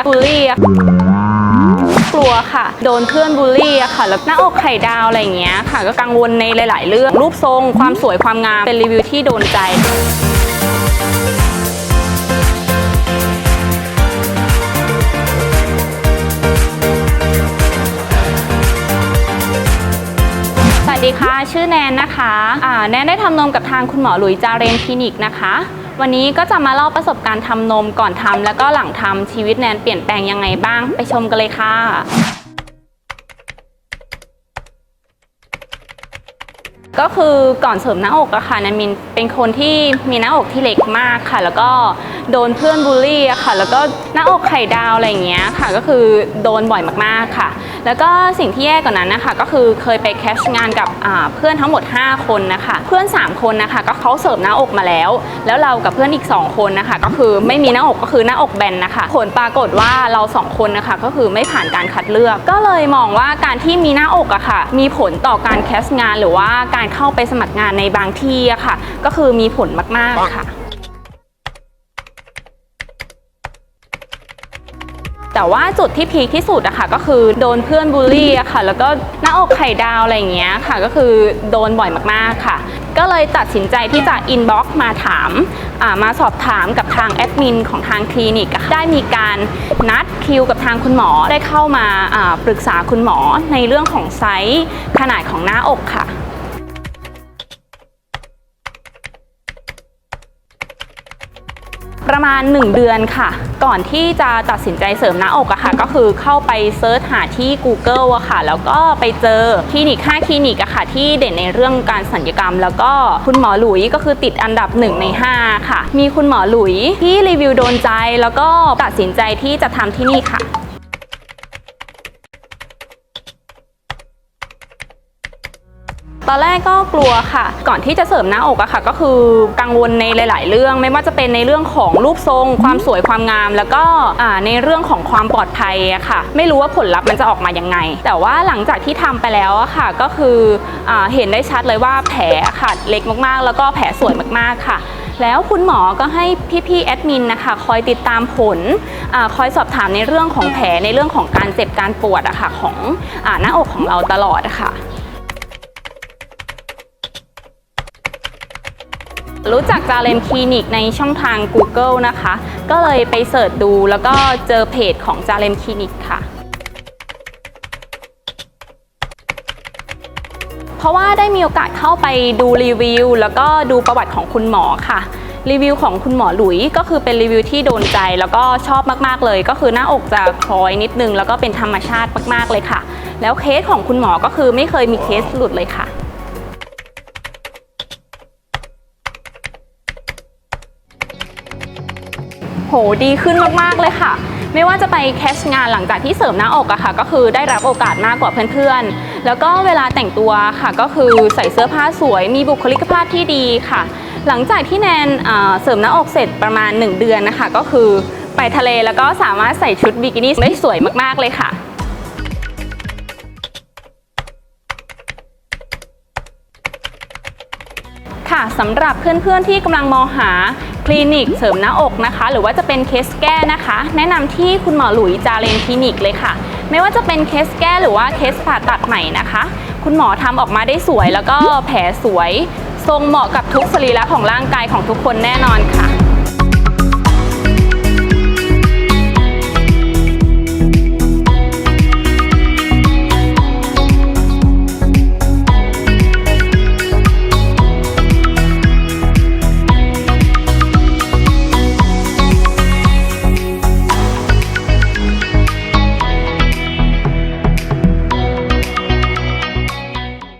อะบูลลี่อะกลัวค่ะ โดนเพื่อนบูลลี่อะค่ะ แล้วหน้าอกไข่ดาวอะไรอย่างเงี้ยค่ะ ก็กังวลในหลาย ๆ เรื่อง รูปทรง ความสวย ความงาม เป็นรีวิวที่โดนใจสวัสดีค่ะ ชื่อแนนนะคะอ่าแนนได้ทำนมกับทางคุณหมอหลุยจาเรนคลินิกนะคะ วันนี้ก็จะมาเล่าประสบการณ์ทำนมก่อนทำแล้วก็หลังทำชีวิตแนนเปลี่ยนแปลงยังไงบ้าง ไปชมกันเลยค่ะ ก็คือก่อนเสริมหน้าอกอะค่ะแนนมินเป็นคนที่มีหน้าอกที่เล็กมากค่ะ แล้วก็โดนเพื่อนบูลลี่อะค่ะ แล้วก็หน้าอกไข่ดาวอะไรอย่างเงี้ยค่ะ ก็คือโดนบ่อยมากๆค่ะ แล้วก็สิ่งที่แย่กว่านั้นนะคะก็คือเคยไปแคชงานกับเพื่อนทั้งหมด 5 คนนะคะ เพื่อน 3 คนนะคะ ก็เขาเสริมหน้าอกมาแล้ว แล้วเรากับเพื่อนอีก 2 คนนะคะ ก็คือไม่มีหน้าอกก็คือหน้าอกแบนนะคะผลปรากฏว่าเราสองคนนะคะ ก็คือไม่ผ่านการคัดเลือก ก็เลยมองว่าการที่มีหน้าอกอะค่ะ มีผลต่อการแคสงานหรือว่าการเข้าไปสมัครงานในบางที่อะค่ะ ก็คือมีผลมากๆค่ะ แต่ว่าจุดที่พีคที่สุดอะค่ะ ก็คือโดนเพื่อนบูลลี่อะค่ะ แล้วก็หน้าอกไข่ดาวอะไรอย่างเงี้ยค่ะ ก็คือโดนบ่อยมากๆค่ะ ก็เลยตัดสินใจที่จะอินบ็อกซ์มาถามอ่ามาสอบถามกับทางแอดมินของทางคลินิกอะค่ะได้มีการนัดคิวกับทางคุณหมอได้เข้ามาอ่าปรึกษาคุณหมอในเรื่องของไซส์ขนาดของหน้าอกค่ะ ประมาณ 1 เดือนค่ะ ก่อนที่จะตัดสินใจเสริมหน้าอกอะค่ะ ก็คือเข้าไปเซิร์ชหาที่ Google อะค่ะ แล้วก็ไปเจอคลินิก5คลินิกอะค่ะ ที่เด่นในเรื่องการสัญญกรรม แล้วก็คุณหมอหลุยก็คือติดอันดับ 1 ใน 5 ค่ะ มีคุณหมอหลุยที่รีวิวโดนใจ แล้วก็ตัดสินใจที่จะทำที่นี่ค่ะ ตอนแรกก็กลัวค่ะ ก่อนที่จะเสริมหน้าอกอะค่ะ ก็คือกังวลในหลาย ๆ เรื่อง ไม่ว่าจะเป็นในเรื่องของรูปทรง ความสวยความงาม แล้วก็อ่าในเรื่องของความปลอดภัยอะค่ะ ไม่รู้ว่าผลลัพธ์มันจะออกมายังไง แต่ว่าหลังจากที่ทำไปแล้วอะค่ะ ก็คืออาเห็นได้ชัดเลยว่าแผลค่ะเล็กมาก ๆ แล้วก็แผลสวยมาก ๆ ค่ะแล้วคุณหมอก็ให้พี่ๆแอดมินนะคะคอยติดตามผลอาคอยสอบถามในเรื่องของแผลในเรื่องของการเจ็บการปวดอะค่ะของอาหน้าอกของเราตลอดอะค่ะ รู้จักจาเลนคลินิกในช่องทาง Google นะคะ ก็เลยไปเสิร์ชดูแล้วก็เจอเพจของจาเลนคลินิกค่ะเพราะว่าได้มีโอกาสเข้าไปดูรีวิว แล้วก็ดูประวัติของคุณหมอค่ะ รีวิวของคุณหมอหลุยก็คือเป็นรีวิวที่โดนใจแล้วก็ชอบมากๆเลย ก็คือหน้าอกจะคล้อยนิดนึง แล้วก็เป็นธรรมชาติมากๆเลยค่ะ แล้วเคสของคุณหมอก็คือไม่เคยมีเคสหลุดเลยค่ะ โหดีขึ้นมากๆเลยค่ะ ไม่ว่าจะไปแคชงานหลังจากที่เสริมหน้าอกอะค่ะ ก็คือได้รับโอกาสมากกว่าเพื่อนๆ แล้วก็เวลาแต่งตัวค่ะก็คือใส่เสื้อผ้าสวย มีบุคลิกภาพที่ดีค่ะ หลังจากที่แนนเอ่อเสริมหน้าอกเสร็จประมาณ 1 เดือนนะคะ ก็คือไปทะเลแล้วก็สามารถใส่ชุดบิกินี่ได้สวยมากๆเลยค่ะ ค่ะสำหรับเพื่อนๆที่กำลังมองหาคลินิกเสริมหน้าอกนะคะ หรือว่าจะเป็นเคสแก้นะคะ แนะนำที่คุณหมอหลุยจาเลนคลินิกเลยค่ะ ไม่ว่าจะเป็นเคสแก้หรือว่าเคสผ่าตัดใหม่นะคะ คุณหมอทำออกมาได้สวย แล้วก็แผลสวย ทรงเหมาะกับทุกสรีระของร่างกายของทุกคนแน่นอนค่ะ